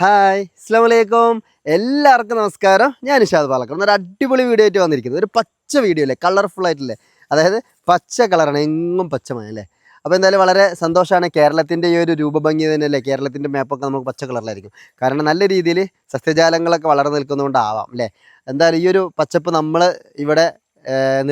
Hi അസ്സാം വലൈക്കും എല്ലാവർക്കും നമസ്കാരം. ഞാൻ നിഷാദ് പാലക്കാട് ഒരു അടിപൊളി വീഡിയോ ആയിട്ട് വന്നിരിക്കുന്നത് ഒരു പച്ച വീഡിയോ അല്ലേ? കളർഫുൾ ആയിട്ടില്ലേ? അതായത് പച്ച കളറാണ് എങ്ങും പച്ചമയ അല്ലേ? അപ്പോൾ എന്തായാലും വളരെ സന്തോഷമാണ്. കേരളത്തിന്റെ ഈ ഒരു രൂപഭംഗി തന്നെയല്ലേ കേരളത്തിന്റെ മാപ്പൊക്കെ നമുക്ക് പച്ച കളറിലായിരിക്കും കാരണം നല്ല രീതിയിൽ സസ്യജാലങ്ങളൊക്കെ വളർന്നു നിൽക്കുന്നതുകൊണ്ടാവാം അല്ലേ? എന്തായാലും ഈ ഒരു പച്ചപ്പ് നമ്മൾ ഇവിടെ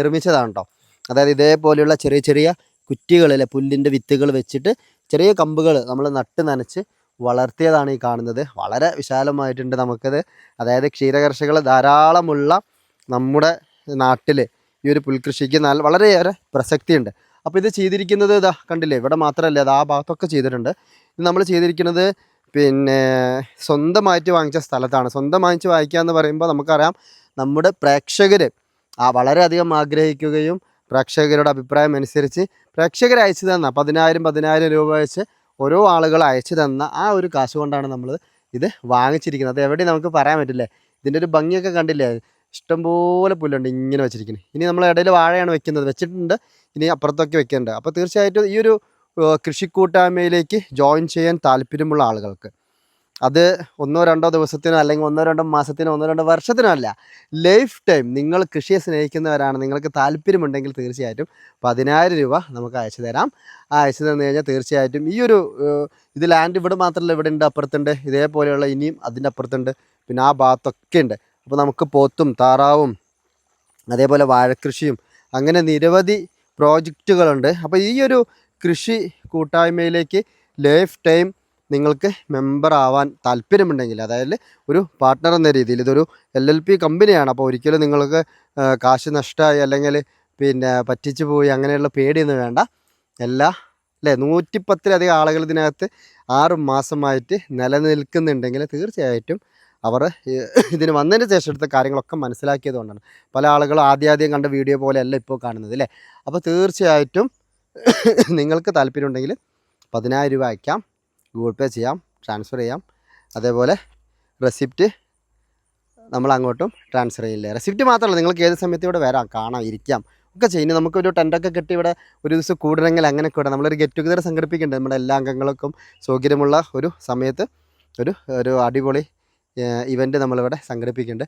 നിർമ്മിച്ചതാണ് കേട്ടോ അതായത് ഇതേപോലെയുള്ള ചെറിയ ചെറിയ കുറ്റികളിലെ പുല്ലിന്റെ വിത്തുകൾ വെച്ചിട്ട് ചെറിയ കമ്പുകൾ നമ്മൾ നട്ട് നനച്ച് വളർത്തിയതാണ് ഈ കാണുന്നത്. വളരെ വിശാലമായിട്ടുണ്ട് നമുക്കത്. അതായത് ക്ഷീരകർഷകൾ ധാരാളമുള്ള നമ്മുടെ നാട്ടിൽ ഈ ഒരു പുൽകൃഷിക്ക് നല്ല വളരെയേറെ പ്രസക്തിയുണ്ട്. അപ്പോൾ ഇത് ചെയ്തിരിക്കുന്നത് ഇതാ കണ്ടില്ലേ? ഇവിടെ മാത്രമല്ല അത് ആ ഭാഗത്തൊക്കെ ചെയ്തിട്ടുണ്ട്. ഇത് നമ്മൾ ചെയ്തിരിക്കുന്നത് പിന്നെ സ്വന്തമായിട്ട് വാങ്ങിച്ച സ്ഥലത്താണ്. സ്വന്തം വാങ്ങിച്ച് വായിക്കുക എന്ന് പറയുമ്പോൾ നമുക്കറിയാം നമ്മുടെ പ്രേക്ഷകർ ആ വളരെയധികം ആഗ്രഹിക്കുകയും പ്രേക്ഷകരുടെ അഭിപ്രായം അനുസരിച്ച് പ്രേക്ഷകർ അയച്ചു തന്ന പതിനായിരം പതിനായിരം രൂപ വെച്ച് ഓരോ ആളുകൾ അയച്ചു തന്ന ആ ഒരു കാശ് കൊണ്ടാണ് നമ്മൾ ഇത് വാങ്ങിച്ചിരിക്കുന്നത്. അത് എവിടെയും നമുക്ക് പറയാൻ പറ്റില്ലേ. ഇതിന്റെ ഒരു ഭംഗിയൊക്കെ കണ്ടില്ലേ? ഇഷ്ടംപോലെ പുല്ലുണ്ട് ഇങ്ങനെ വെച്ചിരിക്കുന്നത് ഇനി നമ്മൾ ഇടയിൽ വാഴയാണ് വെക്കുന്നത്. വെച്ചിട്ടുണ്ട്. ഇനി അപ്പുറത്തൊക്കെ വെക്കുന്നുണ്ട്. അപ്പോൾ തീർച്ചയായിട്ടും ഈ ഒരു കൃഷിക്കൂട്ടായ്മയിലേക്ക് ജോയിൻ ചെയ്യാൻ താല്പര്യമുള്ള ആളുകൾക്ക് അത് ഒന്നോ രണ്ടോ ദിവസത്തിനോ അല്ലെങ്കിൽ ഒന്നോ രണ്ടോ മാസത്തിനോ ഒന്നോ രണ്ടോ വർഷത്തിനോ അല്ല. ലൈഫ് ടൈം നിങ്ങൾ കൃഷിയെ സ്നേഹിക്കുന്നവരാണ്. നിങ്ങൾക്ക് താല്പര്യമുണ്ടെങ്കിൽ തീർച്ചയായിട്ടും പതിനായിരം രൂപ നമുക്ക് അയച്ചു തരാം. ആ അയച്ചു തന്നു കഴിഞ്ഞാൽ തീർച്ചയായിട്ടും ഈ ഒരു ഇത് ലാൻഡ് ഇവിടെ മാത്രമല്ല ഇവിടെ ഉണ്ട് അപ്പുറത്തുണ്ട്. ഇതേപോലെയുള്ള ഇനിയും അതിന്റെ അപ്പുറത്തുണ്ട്. പിന്നെ ആ ഭാഗത്തൊക്കെ ഉണ്ട്. അപ്പോൾ നമുക്ക് പോത്തും താറാവും അതേപോലെ വാഴക്കൃഷിയും അങ്ങനെ നിരവധി പ്രോജക്റ്റുകളുണ്ട് അപ്പോൾ ഈ ഒരു കൃഷി കൂട്ടായ്മയിലേക്ക് ലൈഫ് ടൈം നിങ്ങൾക്ക് മെമ്പർ ആവാൻ താല്പര്യമുണ്ടെങ്കിൽ അതായത് ഒരു പാർട്ട്ണർ എന്ന രീതിയിൽ ഇതൊരു എൽ എൽ പി കമ്പനിയാണ് അപ്പോൾ ഒരിക്കലും നിങ്ങൾക്ക് കാശ് നഷ്ടമായി അല്ലെങ്കിൽ പിന്നെ പറ്റിച്ചു പോയി അങ്ങനെയുള്ള പേടിയൊന്നും വേണ്ട. എല്ലാ അല്ലേ? നൂറ്റിപ്പത്തിലധികം ആളുകൾ ഇതിനകത്ത് ആറ് മാസമായിട്ട് നിലനിൽക്കുന്നുണ്ടെങ്കിൽ തീർച്ചയായിട്ടും അവർ ഇതിന് വന്നതിന് ശേഷം എടുത്ത കാര്യങ്ങളൊക്കെ മനസ്സിലാക്കിയതുകൊണ്ടാണ് പല ആളുകളും ആദ്യാദ്യം കണ്ട വീഡിയോ പോലെയല്ല ഇപ്പോൾ കാണുന്നത് അല്ലേ? അപ്പോൾ തീർച്ചയായിട്ടും നിങ്ങൾക്ക് താല്പര്യമുണ്ടെങ്കിൽ പതിനായിരം രൂപ അയക്കാം. ഗൂഗിൾ പേ ചെയ്യാം ട്രാൻസ്ഫർ ചെയ്യാം. അതേപോലെ റെസിപ്റ്റ് നമ്മൾ അങ്ങോട്ടും ട്രാൻസ്ഫർ ചെയ്യില്ലേ? റെസിപ്റ്റ് മാത്രമല്ല നിങ്ങൾക്ക് ഏത് സമയത്ത് ഇവിടെ വരാം കാണാം ഇരിക്കാം. ഒക്കെ ചെയ്യുന്നത് നമുക്കൊരു ടെന്റൊക്കെ കെട്ടി ഇവിടെ ഒരു ദിവസം കൂടണമെങ്കിൽ അങ്ങനെ കൂടാം നമ്മളൊരു ഗെറ്റ് ടുഗദർ സംഘടിപ്പിക്കുന്നുണ്ട്. നമ്മുടെ എല്ലാ അംഗങ്ങൾക്കും സൗകര്യമുള്ള ഒരു സമയത്ത് ഒരു ഒരു അടിപൊളി ഇവന്റ് നമ്മളിവിടെ സംഘടിപ്പിക്കുന്നുണ്ട്.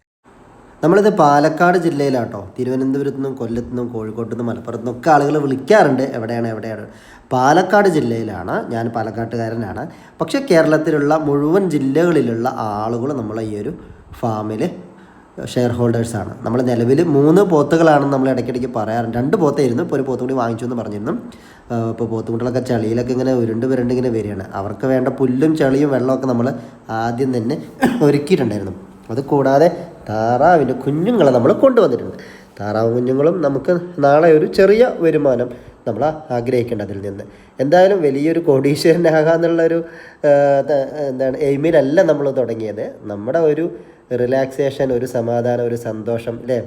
നമ്മളിത് പാലക്കാട് ജില്ലയിലാട്ടോ. തിരുവനന്തപുരത്തു നിന്നും കൊല്ലത്തു നിന്നും കോഴിക്കോട്ട് നിന്നും മലപ്പുറത്തു നിന്നൊക്കെ ആളുകൾ വിളിക്കാറുണ്ട്. എവിടെയാണ് എവിടെയാണ്? പാലക്കാട് ജില്ലയിലാണ്. ഞാൻ പാലക്കാട്ടുകാരനാണ്. പക്ഷേ കേരളത്തിലുള്ള മുഴുവൻ ജില്ലകളിലുള്ള ആളുകൾ നമ്മളെ ഈ ഒരു ഫാമിൽ ഷെയർ ഹോൾഡേഴ്സാണ് നമ്മൾ നിലവിൽ മൂന്ന് പോത്തുകളാണെന്ന് നമ്മൾ ഇടയ്ക്കിടയ്ക്ക് പറയാറുണ്ട്. രണ്ട് പോത്തായിരുന്നു ഇപ്പോൾ ഒരു പോത്തും കൂടി വാങ്ങിച്ചു എന്ന് പറഞ്ഞിരുന്നു. ഇപ്പോൾ പോത്തുകുട്ടികളൊക്കെ ചളിയിലൊക്കെ ഇങ്ങനെ ഉരുണ്ട് പുരണ്ട് ഇങ്ങനെ വരികയാണ്. അവർക്ക് വേണ്ട പുല്ലും ചളിയും വെള്ളമൊക്കെ നമ്മൾ ആദ്യം തന്നെ ഒരുക്കിയിട്ടുണ്ടായിരുന്നു. അത് കൂടാതെ താറാവിന്റെ കുഞ്ഞുങ്ങളെ നമ്മൾ കൊണ്ടുവന്നിട്ടുണ്ട്. താറാവ് കുഞ്ഞുങ്ങളും നമുക്ക് നാളെ ഒരു ചെറിയ വരുമാനം നമ്മൾ ആഗ്രഹിക്കേണ്ട അതിൽ നിന്ന്. എന്തായാലും വലിയൊരു കോടീശ്വരനാകാന്നുള്ളൊരു എന്താണ് എയിമിലല്ല നമ്മൾ തുടങ്ങിയത്. നമ്മുടെ ഒരു റിലാക്സേഷൻ ഒരു സമാധാനം ഒരു സന്തോഷം അല്ലേ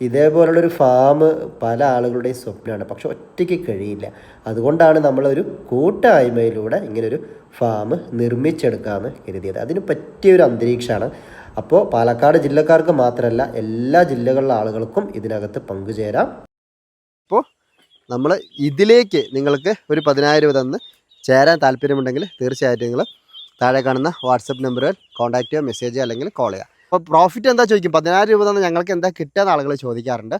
ഇതേപോലുള്ളൊരു ഫാം പല ആളുകളുടെയും സ്വപ്നമാണ്. പക്ഷെ ഒറ്റയ്ക്ക് കഴിയില്ല. അതുകൊണ്ടാണ് നമ്മളൊരു കൂട്ടായ്മയിലൂടെ ഇങ്ങനൊരു ഫാം നിർമ്മിച്ചെടുക്കാമെന്ന് കരുതിയത്. അതിന് പറ്റിയൊരു അന്തരീക്ഷമാണ് അപ്പോൾ പാലക്കാട് ജില്ലക്കാർക്ക് മാത്രമല്ല എല്ലാ ജില്ലകളിലെ ആളുകൾക്കും ഇതിനകത്ത് പങ്കുചേരാം. അപ്പോൾ നമ്മൾ ഇതിലേക്ക് നിങ്ങൾക്ക് ഒരു പതിനായിരം രൂപ തന്ന് ചേരാൻ താല്പര്യമുണ്ടെങ്കിൽ തീർച്ചയായിട്ടും നിങ്ങൾ താഴെ കാണുന്ന വാട്സപ്പ് നമ്പറുകൾ കോൺടാക്റ്റ് ചെയ്യുക മെസ്സേജ് അല്ലെങ്കിൽ കോൾ ചെയ്യുക. അപ്പോൾ പ്രോഫിറ്റ് എന്താ ചോദിക്കും? പതിനായിരം രൂപ തന്ന് ഞങ്ങൾക്ക് എന്താ കിട്ടുക എന്ന് ആളുകൾ ചോദിക്കാറുണ്ട്.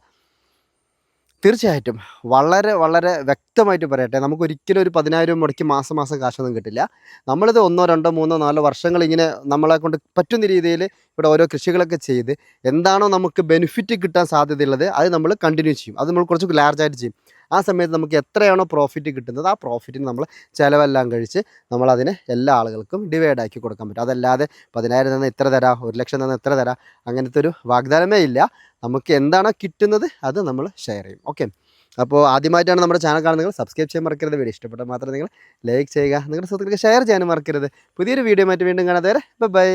തീർച്ചയായിട്ടും. വളരെ വളരെ വ്യക്തമായിട്ട് പറയട്ടെ നമുക്ക് ഒരിക്കലും ഒരു പതിനായിരം മുടക്കി മാസം മാസം കാശൊന്നും കിട്ടില്ല. നമ്മളിത് ഒന്നോ രണ്ടോ മൂന്നോ നാലോ വർഷങ്ങൾ ഇങ്ങനെ നമ്മളെ കൊണ്ട് പറ്റുന്ന രീതിയിൽ ഇവിടെ ഓരോ കൃഷികളൊക്കെ ചെയ്ത് എന്താണോ നമുക്ക് ബെനിഫിറ്റ് കിട്ടാൻ സാധ്യതയുള്ളത് അത് നമ്മൾ കണ്ടിന്യൂ ചെയ്യും. അത് നമ്മൾ കുറച്ച് ലാർജായിട്ട് ചെയ്യും. ആ സമയത്ത് നമുക്ക് എത്രയാണോ പ്രോഫിറ്റ് കിട്ടുന്നത് ആ പ്രോഫിറ്റിന് നമ്മൾ ചിലവെല്ലാം കഴിച്ച് നമ്മളതിനെ എല്ലാ ആളുകൾക്കും ഡിവൈഡ് ആക്കി കൊടുക്കാൻ പറ്റും. അതല്ലാതെ പതിനായിരം തന്നെ ഇത്ര തരാം ഒരു ലക്ഷം തന്നെ ഇത്ര തരാം അങ്ങനത്തെ ഒരു വാഗ്ദാനമേ ഇല്ല. നമുക്ക് എന്താണോ കിട്ടുന്നത് അത് നമ്മൾ ഷെയർ ചെയ്യും. ഓക്കെ അപ്പോൾ ആദ്യമായിട്ടാണ് നമ്മുടെ ചാനൽ കാണുന്നത് സബ്സ്ക്രൈബ് ചെയ്യാൻ മറക്കരുത്. വീഡിയോ ഇഷ്ടപ്പെട്ടാൽ മാത്രം നിങ്ങൾ ലൈക്ക് ചെയ്യുക. നിങ്ങളുടെ സുഹൃത്തുക്കൾക്ക് ഷെയർ ചെയ്യാനും മറക്കരുത്. പുതിയൊരു വീഡിയോ മറ്റ് വീണ്ടും കാണാതെ ബൈ